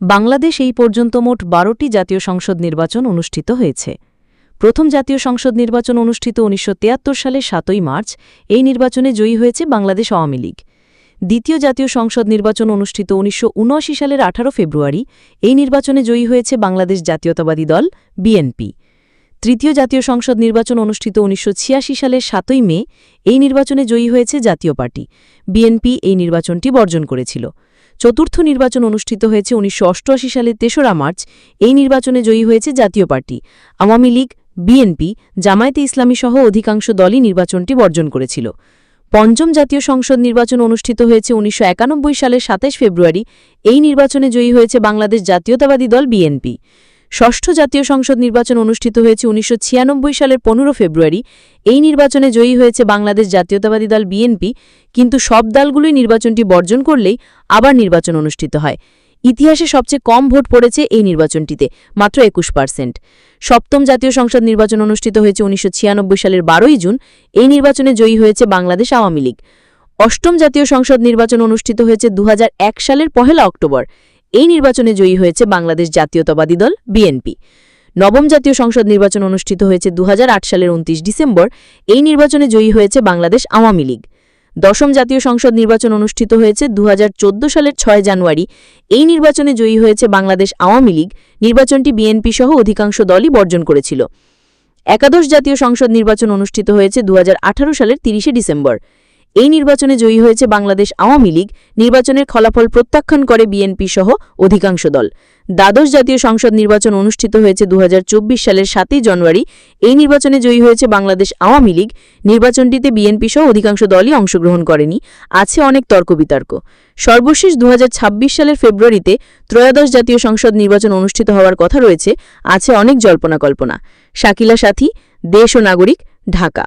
বাংলাদেশ এই পর্যন্ত মোট বারোটি জাতীয় সংসদ নির্বাচন অনুষ্ঠিত হয়েছে। প্রথম জাতীয় সংসদ নির্বাচন অনুষ্ঠিত উনিশশো সালে সাতই মার্চ, এই নির্বাচনে জয়ী হয়েছে বাংলাদেশ আওয়ামী লীগ। দ্বিতীয় জাতীয় সংসদ নির্বাচন অনুষ্ঠিত উনিশশো উনআশি সালের আঠারো ফেব্রুয়ারি, এই নির্বাচনে জয়ী হয়েছে বাংলাদেশ জাতীয়তাবাদী দল, বিএনপি। তৃতীয় জাতীয় সংসদ নির্বাচন অনুষ্ঠিত উনিশশো ছিয়াশি সালের সাতই মে, এই নির্বাচনে জয়ী হয়েছে জাতীয় পার্টি। বিএনপি এই নির্বাচনটি বর্জন করেছিল। চতুর্থ নির্বাচন অনুষ্ঠিত হয়েছে উনিশশো অষ্টআশি সালের তেসরা মার্চ। এই নির্বাচনে জয়ী হয়েছে জাতীয় পার্টি। আওয়ামী লীগ, বিএনপি, জামায়াতে ইসলামী সহ অধিকাংশ দলই নির্বাচনটি বর্জন করেছিল। পঞ্চম জাতীয় সংসদ নির্বাচন অনুষ্ঠিত হয়েছে উনিশশো একানব্বই সালের সাতাশ ফেব্রুয়ারি। এই নির্বাচনে জয়ী হয়েছে বাংলাদেশ জাতীয়তাবাদী দল বিএনপি। ষষ্ঠ জাতীয় সংসদ নির্বাচন অনুষ্ঠিত হয়েছে উনিশশো ছিয়ানব্বই সালের পনেরো ফেব্রুয়ারি। এই নির্বাচনে জয়ী হয়েছে বাংলাদেশ জাতীয়তাবাদী দল বিএনপি, কিন্তু সব দলগুলোই নির্বাচনটি বর্জন করলেই আবার নির্বাচন অনুষ্ঠিত হয়। ইতিহাসে সবচেয়ে কম ভোট পড়েছে এই নির্বাচনটিতে, মাত্র একুশ পার্সেন্ট। সপ্তম জাতীয় সংসদ নির্বাচন অনুষ্ঠিত হয়েছে উনিশশো ছিয়ানব্বই সালের বারোই জুন। এই নির্বাচনে জয়ী হয়েছে বাংলাদেশ আওয়ামী লীগ। অষ্টম জাতীয় সংসদ নির্বাচন অনুষ্ঠিত হয়েছে দু হাজার এক সালের পহেলা অক্টোবর। এই নির্বাচনে জয়ী হয়েছে বাংলাদেশ জাতীয়তাবাদী দল, বিএনপি। নবম জাতীয় সংসদ নির্বাচন অনুষ্ঠিত হয়েছে দু হাজার আট সালের উনত্রিশ ডিসেম্বর। এই নির্বাচনে জয়ী হয়েছে বাংলাদেশ আওয়ামী লীগ। দশম জাতীয় সংসদ নির্বাচন অনুষ্ঠিত হয়েছে দু হাজার চোদ্দ সালের ছয় জানুয়ারি। এই নির্বাচনে জয়ী হয়েছে বাংলাদেশ আওয়ামী লীগ। নির্বাচনটি বিএনপি সহ অধিকাংশ দলই বর্জন করেছিল। একাদশ জাতীয় সংসদ নির্বাচন অনুষ্ঠিত হয়েছে দু হাজার আঠারো সালের তিরিশে ডিসেম্বর। এই নির্বাচনে জয়ী হয়েছে বাংলাদেশ আওয়ামী লীগ। নির্বাচনের ফলাফল প্রত্যাখ্যান করে বিএনপি সহ অধিকাংশ দল। দ্বাদশ জাতীয় সংসদ নির্বাচন অনুষ্ঠিত হয়েছে দু হাজার চব্বিশ সালের সাতই জানুয়ারি। এই নির্বাচনে জয়ী হয়েছে বাংলাদেশ আওয়ামী লীগ। নির্বাচনটিতে বিএনপি সহ অধিকাংশ দলই অংশগ্রহণ করেনি। আছে অনেক তর্ক বিতর্ক সর্বশেষ দু হাজার ছাব্বিশ সালের ফেব্রুয়ারিতে ত্রয়োদশ জাতীয় সংসদ নির্বাচন অনুষ্ঠিত হওয়ার কথা রয়েছে। আছে অনেক জল্পনা কল্পনা। শাকিলা সাথী, দেশ ও নাগরিক, ঢাকা।